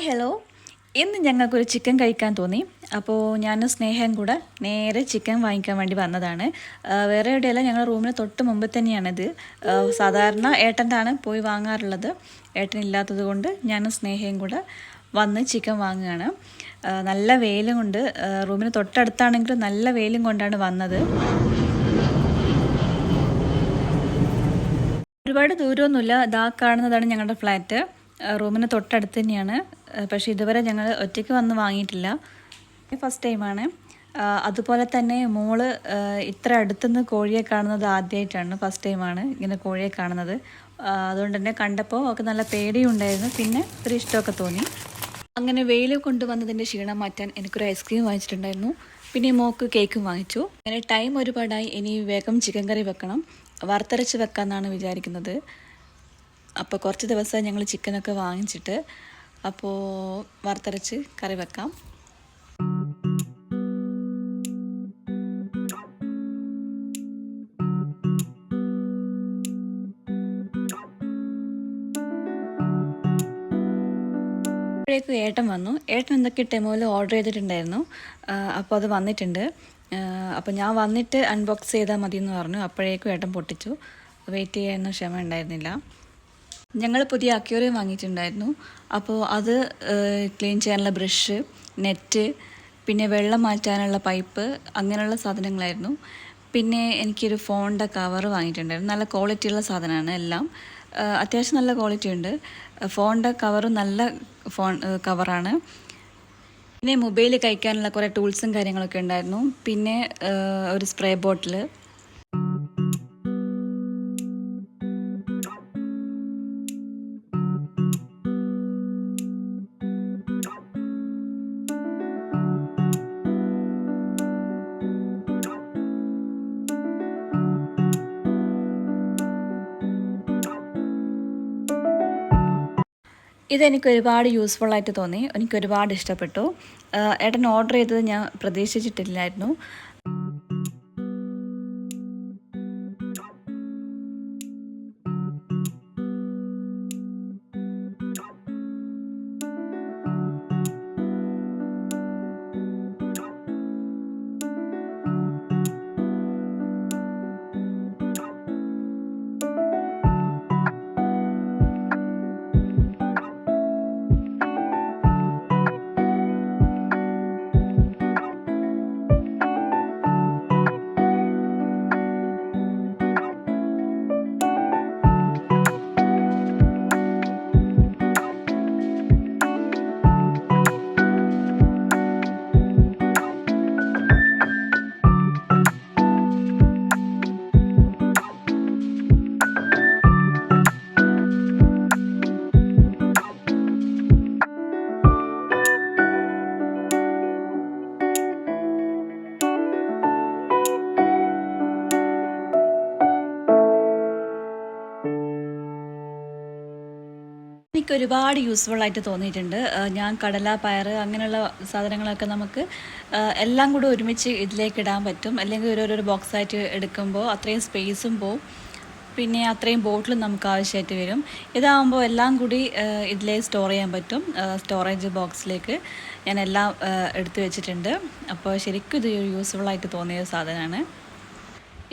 Hi hello. ഇന്ന് ഞങ്ങൾക്കൊരു chicken കഴിക്കാൻ തോന്നി. അപ്പോൾ ഞാനും സ്നേഹം കൂടെ നേരെ ചിക്കൻ വാങ്ങിക്കാൻ വേണ്ടി വന്നതാണ്. വേറെ എവിടെയല്ല ഞങ്ങളുടെ റൂമിന് തൊട്ട് മുമ്പ് തന്നെയാണിത്. സാധാരണ ഏട്ടന്റെ ആണ് പോയി വാങ്ങാറുള്ളത്. ഏട്ടൻ ഇല്ലാത്തത് കൊണ്ട് ഞാനും സ്നേഹയും കൂടെ വന്ന് ചിക്കൻ വാങ്ങുകയാണ്. നല്ല വെയിലും കൊണ്ട് റൂമിന് തൊട്ടടുത്താണെങ്കിലും നല്ല വെയിലും കൊണ്ടാണ് വന്നത്. ഒരുപാട് ദൂരമൊന്നുമില്ല. ഇതാ കാണുന്നതാണ് ഞങ്ങളുടെ ഫ്ലാറ്റ്. റൂമിന് തൊട്ടടുത്ത് തന്നെയാണ്. പക്ഷേ ഇതുവരെ ഞങ്ങൾ ഒറ്റയ്ക്ക് വന്ന് വാങ്ങിയിട്ടില്ല. ഫസ്റ്റ് ടൈമാണ് അതുപോലെ തന്നെ മോൾ ഇത്ര അടുത്തുനിന്ന് കോഴിയെ കാണുന്നത് ആദ്യമായിട്ടാണ് ഫസ്റ്റ് ടൈമാണ് ഇങ്ങനെ കോഴിയെ കാണുന്നത്. അതുകൊണ്ട് തന്നെ കണ്ടപ്പോൾ ഒക്കെ നല്ല പേടിയുണ്ടായിരുന്നു പിന്നെ ഒരു ഇഷ്ടമൊക്കെ തോന്നി. അങ്ങനെ വെയിൽ കൊണ്ടുവന്നതിന്റെ ക്ഷീണം മാറ്റാൻ എനിക്കൊരു ഐസ്ക്രീം വാങ്ങിച്ചിട്ടുണ്ടായിരുന്നു. പിന്നെ മോക്ക് കേക്കും വാങ്ങിച്ചു. അങ്ങനെ ടൈം ഒരുപാടായി. ഇനി വേഗം ചിക്കൻ കറി വെക്കണം. വറുത്തരച്ച് വെക്കാമെന്നാണ് വിചാരിക്കുന്നത്. അപ്പോൾ കുറച്ച് ദിവസമായി ഞങ്ങൾ ചിക്കനൊക്കെ വാങ്ങിച്ചിട്ട് അപ്പോൾ വറുത്തരച്ച് കറി വെക്കാം. അപ്പോഴേക്കും ഏട്ടൻ വന്നു. ഏട്ടൻ എന്തൊക്കെ ടെമോയിൽ ഓർഡർ ചെയ്തിട്ടുണ്ടായിരുന്നു. അപ്പോൾ അത് വന്നിട്ടുണ്ട്. അപ്പോൾ ഞാൻ വന്നിട്ട് അൺബോക്സ് ചെയ്താൽ മതി എന്ന് പറഞ്ഞു. അപ്പോഴേക്കും ഏട്ടൻ പൊട്ടിച്ചു. വെയിറ്റ് ചെയ്യാനൊന്നും ക്ഷമ ഉണ്ടായിരുന്നില്ല. ഞങ്ങൾ പുതിയ അക്യൂറിയം വാങ്ങിയിട്ടുണ്ടായിരുന്നു. അപ്പോൾ അത് ക്ലീൻ ചെയ്യാനുള്ള ബ്രഷ് നെറ്റ് പിന്നെ വെള്ളം മാറ്റാനുള്ള പൈപ്പ് അങ്ങനെയുള്ള സാധനങ്ങളായിരുന്നു. പിന്നെ എനിക്കൊരു ഫോണിന്റെ കവർ വാങ്ങിയിട്ടുണ്ടായിരുന്നു. നല്ല ക്വാളിറ്റിയുള്ള സാധനമാണ് എല്ലാം. അത്യാവശ്യം നല്ല ക്വാളിറ്റി ഉണ്ട് ഫോണിന്റെ കവറും നല്ല ഫോൺ കവറാണ്. പിന്നെ മൊബൈൽ കഴിക്കാനുള്ള കുറേ ടൂൾസും കാര്യങ്ങളൊക്കെ ഉണ്ടായിരുന്നു. പിന്നെ ഒരു സ്പ്രേ ബോട്ടിൽ ഇതെനിക്ക് ഒരുപാട് യൂസ്ഫുൾ ആയിട്ട് തോന്നി. എനിക്ക് ഒരുപാട് ഇഷ്ടപ്പെട്ടു ഏട്ടൻ ഓർഡർ ചെയ്തത് ഞാൻ പ്രതീക്ഷിച്ചിട്ടില്ലായിരുന്നു. എനിക്ക് ഒരുപാട് യൂസ്ഫുൾ ആയിട്ട് തോന്നിയിട്ടുണ്ട്. ഞാൻ കടല പയർ അങ്ങനെയുള്ള സാധനങ്ങളൊക്കെ നമുക്ക് എല്ലാം കൂടെ ഒരുമിച്ച് ഇതിലേക്ക് ഇടാൻ പറ്റും. അല്ലെങ്കിൽ ഓരോരോ ബോക്സായിട്ട് എടുക്കുമ്പോൾ അത്രയും സ്പേസും പോവും. പിന്നെ അത്രയും ബോട്ടിലും നമുക്ക് ആവശ്യമായിട്ട് വരും. ഇതാകുമ്പോൾ എല്ലാം കൂടി ഇതിലേ സ്റ്റോർ ചെയ്യാൻ പറ്റും. സ്റ്റോറേജ് ബോക്സിലേക്ക് ഞാൻ എല്ലാം എടുത്തു വെച്ചിട്ടുണ്ട്. അപ്പോൾ ശരിക്കും ഇത് യൂസ്ഫുൾ ആയിട്ട് തോന്നിയ സാധനമാണ്.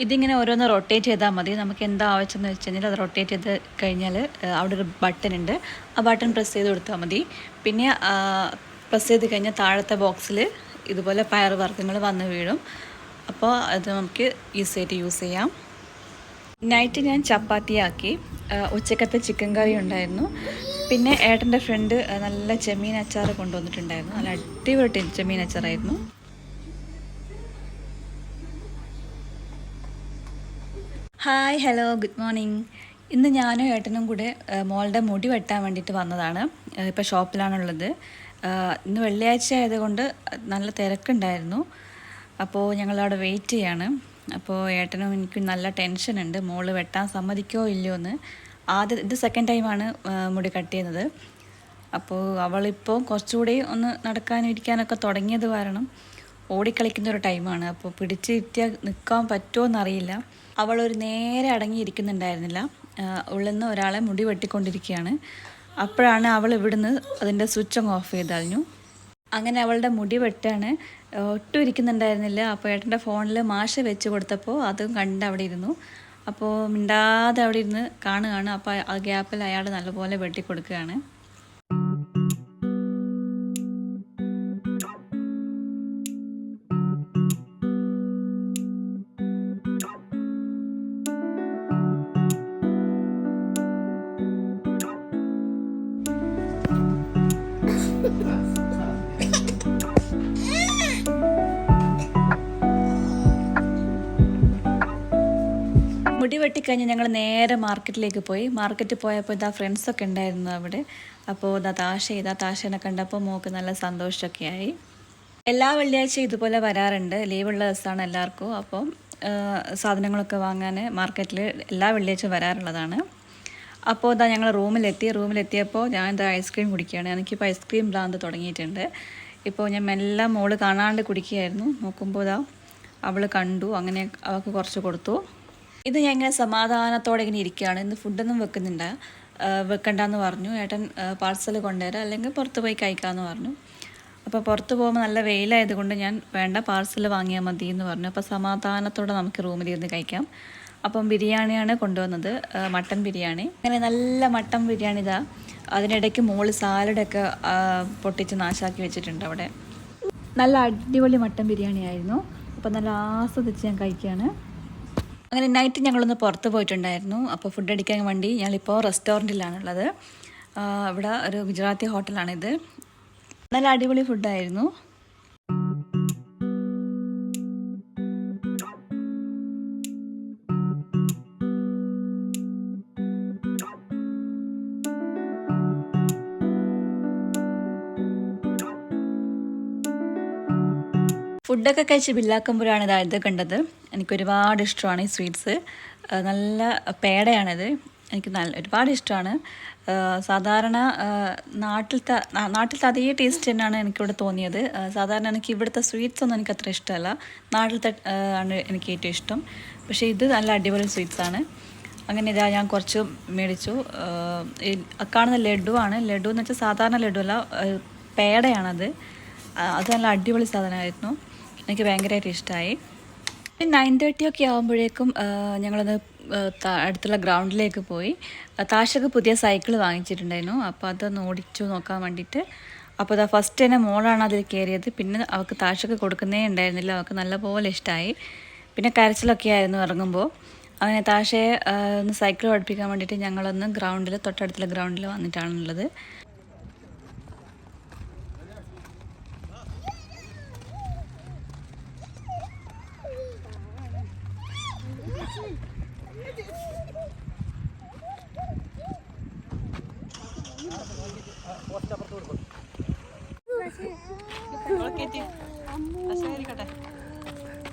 ഇതിങ്ങനെ ഓരോന്ന് റൊട്ടേറ്റ് ചെയ്താൽ മതി. നമുക്ക് എന്താ ആവശ്യമെന്ന് വെച്ച് കഴിഞ്ഞാൽ അത് റൊട്ടേറ്റ് ചെയ്ത് കഴിഞ്ഞാൽ അവിടെ ഒരു ബട്ടൺ ഉണ്ട്. ആ ബട്ടൺ പ്രസ് ചെയ്ത് കൊടുത്താൽ മതി. പിന്നെ പ്രസ് ചെയ്ത് കഴിഞ്ഞാൽ താഴത്തെ ബോക്സിൽ ഇതുപോലെ പയർ വർഗങ്ങൾ വന്ന് വീഴും. അപ്പോൾ അത് നമുക്ക് ഈസി ആയിട്ട് യൂസ് ചെയ്യാം. നൈറ്റ് ഞാൻ ചപ്പാത്തിയാക്കി ഉച്ചക്കത്തെ ചിക്കൻ കറി ഉണ്ടായിരുന്നു. പിന്നെ ഏട്ടന്റെ ഫ്രണ്ട് നല്ല ചെമ്മീൻ അച്ചാർ കൊണ്ടുവന്നിട്ടുണ്ടായിരുന്നു. നല്ല അടിപൊളി ചെമ്മീൻ അച്ചാറായിരുന്നു. ഹായ് ഹലോ ഗുഡ് മോർണിംഗ് ഇന്ന് ഞാനും ഏട്ടനും കൂടെ മോളുടെ മുടി വെട്ടാൻ വേണ്ടിയിട്ട് വന്നതാണ്. ഇപ്പോൾ ഷോപ്പിലാണുള്ളത്. ഇന്ന് വെള്ളിയാഴ്ച ആയതുകൊണ്ട് നല്ല തിരക്കുണ്ടായിരുന്നു. അപ്പോൾ ഞങ്ങളവിടെ വെയിറ്റ് ചെയ്യാണ്. അപ്പോൾ ഏട്ടനും എനിക്ക് നല്ല ടെൻഷനുണ്ട് മോൾ വെട്ടാൻ സമ്മതിക്കോ ഇല്ലയോ എന്ന്. ആദ്യം ഇത് സെക്കൻഡ് ടൈമാണ് മുടി കട്ട് ചെയ്യുന്നത്. അപ്പോൾ അവളിപ്പോൾ കുറച്ചുകൂടി ഒന്ന് നടക്കാനും ഇരിക്കാനൊക്കെ തുടങ്ങിയത് കാരണം ഓടിക്കളിക്കുന്ന ഒരു ടൈമാണ്. അപ്പോൾ പിടിച്ച് കിട്ടിയാൽ നിൽക്കാൻ പറ്റുമോയെന്നറിയില്ല അവളൊരു നേരെ അടങ്ങിയിരിക്കുന്നുണ്ടായിരുന്നില്ല. ഉള്ളിൽ നിന്ന് ഒരാളെ മുടി വെട്ടിക്കൊണ്ടിരിക്കുകയാണ്. അപ്പോഴാണ് അവൾ ഇവിടുന്ന് അതിന്റെ സ്വിച്ച് അങ്ങ് ഓഫ് ചെയ്തറിഞ്ഞു. അങ്ങനെ അവളുടെ മുടി വെട്ടാണ്. ഒട്ടും ഇരിക്കുന്നുണ്ടായിരുന്നില്ല. അപ്പോൾ ഏട്ടന്റെ ഫോണിൽ മാഷ വെച്ച് കൊടുത്തപ്പോൾ അതും കണ്ട് അവിടെ ഇരുന്നു. അപ്പോൾ മിണ്ടാതെ അവിടെ ഇരുന്ന് കാണുകയാണ്. അപ്പോൾ ആ ഗ്യാപ്പിൽ അയാൾ നല്ലപോലെ വെട്ടി മുടി വെട്ടിക്കഴിഞ്ഞ് ഞങ്ങൾ നേരെ മാർക്കറ്റിലേക്ക് പോയി. മാർക്കറ്റിൽ പോയപ്പോൾ ഇതാ ഫ്രണ്ട്സൊക്കെ ഉണ്ടായിരുന്നു അവിടെ. അപ്പോൾ ഇതാ താശ ഇതാ താശേനെ കണ്ടപ്പോൾ മോക്ക് നല്ല സന്തോഷമൊക്കെ ആയി എല്ലാ വെള്ളിയാഴ്ചയും ഇതുപോലെ വരാറുണ്ട്. ലീവുള്ള ദിവസമാണ് എല്ലാവർക്കും. അപ്പോൾ സാധനങ്ങളൊക്കെ വാങ്ങാൻ മാർക്കറ്റിൽ എല്ലാ വെള്ളിയാഴ്ചയും വരാറുള്ളതാണ്. അപ്പോൾ ഇതാ ഞങ്ങൾ റൂമിലെത്തി. റൂമിലെത്തിയപ്പോൾ ഞാൻ ഇത് ഐസ്ക്രീം കുടിക്കുകയാണ്. എനിക്കിപ്പോൾ ഐസ്ക്രീം ഭ്രാന്ത് തുടങ്ങിയിട്ടുണ്ട്. ഇപ്പോൾ ഞാൻ മെല്ലെ മോൾ കാണാണ്ട് കുടിക്കുകയായിരുന്നു. നോക്കുമ്പോൾ ഇതാ അവൾ കണ്ടു. അങ്ങനെ അവൾക്ക് കുറച്ച് കൊടുത്തു. ഇത് ഞാൻ ഇങ്ങനെ സമാധാനത്തോടെ ഇങ്ങനെ ഇരിക്കുകയാണ്. ഇന്ന് ഫുഡൊന്നും വെക്കുന്നുണ്ട് വെക്കണ്ടെന്ന് പറഞ്ഞു. ഏട്ടൻ പാർസൽ കൊണ്ടുവരാം. അല്ലെങ്കിൽ പുറത്ത് പോയി കഴിക്കാമെന്ന് പറഞ്ഞു. അപ്പോൾ പുറത്ത് പോകുമ്പോൾ നല്ല വെയിലായതുകൊണ്ട് ഞാൻ വേണ്ട പാർസൽ വാങ്ങിയാൽ മതി എന്ന് പറഞ്ഞു. അപ്പോൾ സമാധാനത്തോടെ നമുക്ക് റൂമിലിരുന്ന് കഴിക്കാം. അപ്പം ബിരിയാണിയാണ് കൊണ്ടുവന്നത്. മട്ടൻ ബിരിയാണി. അങ്ങനെ നല്ല മട്ടൻ ബിരിയാണി ഇതാ. അതിനിടയ്ക്ക് മുകളിൽ സാലഡൊക്കെ പൊട്ടിച്ച് നാശാക്കി വെച്ചിട്ടുണ്ട് അവിടെ. നല്ല അടിപൊളി മട്ടൻ ബിരിയാണി ആയിരുന്നു അപ്പോൾ നല്ല ആസ്വദിച്ച് ഞാൻ കഴിക്കുകയാണ്. അങ്ങനെ നൈറ്റ് ഞങ്ങളൊന്ന് പുറത്ത് പോയിട്ടുണ്ടായിരുന്നു. അപ്പോൾ ഫുഡ് അടിക്കാൻ വേണ്ടി ഞങ്ങളിപ്പോൾ റെസ്റ്റോറന്റിലാണുള്ളത് ഇവിടെ ഒരു ഗുജറാത്തി ഹോട്ടലാണിത്. നല്ല അടിപൊളി ഫുഡായിരുന്നു ഫുഡൊക്കെ കഴിച്ച് ബില്ലാക്കുമ്പോഴാണ് ഇതായത് കണ്ടത്. എനിക്ക് ഒരുപാട് ഇഷ്ടമാണ് ഈ സ്വീറ്റ്സ്. നല്ല പേടയാണിത്. എനിക്ക് നല്ല ഒരുപാട് ഇഷ്ടമാണ്. സാധാരണ നാട്ടിലത്തെ നാട്ടിലത്തെ അതേ ടേസ്റ്റ് തന്നെയാണ് എനിക്കിവിടെ തോന്നിയത്. സാധാരണ എനിക്ക് ഇവിടുത്തെ സ്വീറ്റ്സ് ഒന്നും എനിക്ക് അത്ര ഇഷ്ടമല്ല. നാട്ടിലത്തെ ആണ് എനിക്ക് ഏറ്റവും ഇഷ്ടം. പക്ഷേ ഇത് നല്ല അടിപൊളി സ്വീറ്റ്സ് ആണ്. അങ്ങനെ ഇതാ ഞാൻ കുറച്ച് മേടിച്ചു. കാണുന്ന ലഡുവാണ് ലഡു എന്ന് വെച്ചാൽ സാധാരണ ലഡു അല്ല പേടയാണത്. അത് നല്ല അടിപൊളി സാധനമായിരുന്നു. എനിക്ക് ഭയങ്കരമായിട്ട് ഇഷ്ടമായി. നയൻ തേർട്ടി ഒക്കെ ആകുമ്പോഴേക്കും ഞങ്ങളത് അടുത്തുള്ള ഗ്രൗണ്ടിലേക്ക് പോയി. താഷൊക്കെ പുതിയ സൈക്കിൾ വാങ്ങിച്ചിട്ടുണ്ടായിരുന്നു. അപ്പോൾ അതൊന്ന് ഓടിച്ചു നോക്കാൻ വേണ്ടിയിട്ട് അപ്പോൾ അതാ ഫസ്റ്റ് തന്നെ മോളാണ് അതിൽ കയറിയത്. പിന്നെ അവൾക്ക് താഷക്ക് കൊടുക്കുന്നേ ഉണ്ടായിരുന്നില്ല. അവൾക്ക് നല്ലപോലെ ഇഷ്ടമായി പിന്നെ കരച്ചിലൊക്കെ ആയിരുന്നു ഇറങ്ങുമ്പോൾ അങ്ങനെ താഷയെ ഒന്ന് സൈക്കിൾ പഠിപ്പിക്കാൻ വേണ്ടിയിട്ട് ഞങ്ങളൊന്ന് ഗ്രൗണ്ടിൽ തൊട്ടടുത്തുള്ള ഗ്രൗണ്ടിൽ വന്നിട്ടാണുള്ളത്.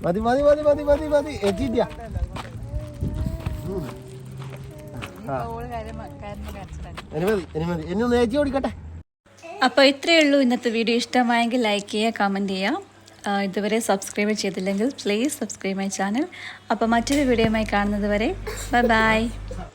മതി മതി മതി മതി മതി മതി. എത്തിയ ഇനി ഒന്ന് ഏച്ചി ഓടിക്കട്ടെ. അപ്പോൾ ഇത്രയേ ഉള്ളൂ ഇന്നത്തെ വീഡിയോ. ഇഷ്ടമായെങ്കിൽ ലൈക്ക് ചെയ്യുക കമന്റ് ചെയ്യുക. ഇതുവരെ സബ്സ്ക്രൈബ് ചെയ്തില്ലെങ്കിൽ പ്ലീസ് സബ്സ്ക്രൈബ് മൈ ചാനൽ അപ്പോൾ മറ്റൊരു വീഡിയോയുമായി കാണുന്നത് വരെ ബൈ ബൈ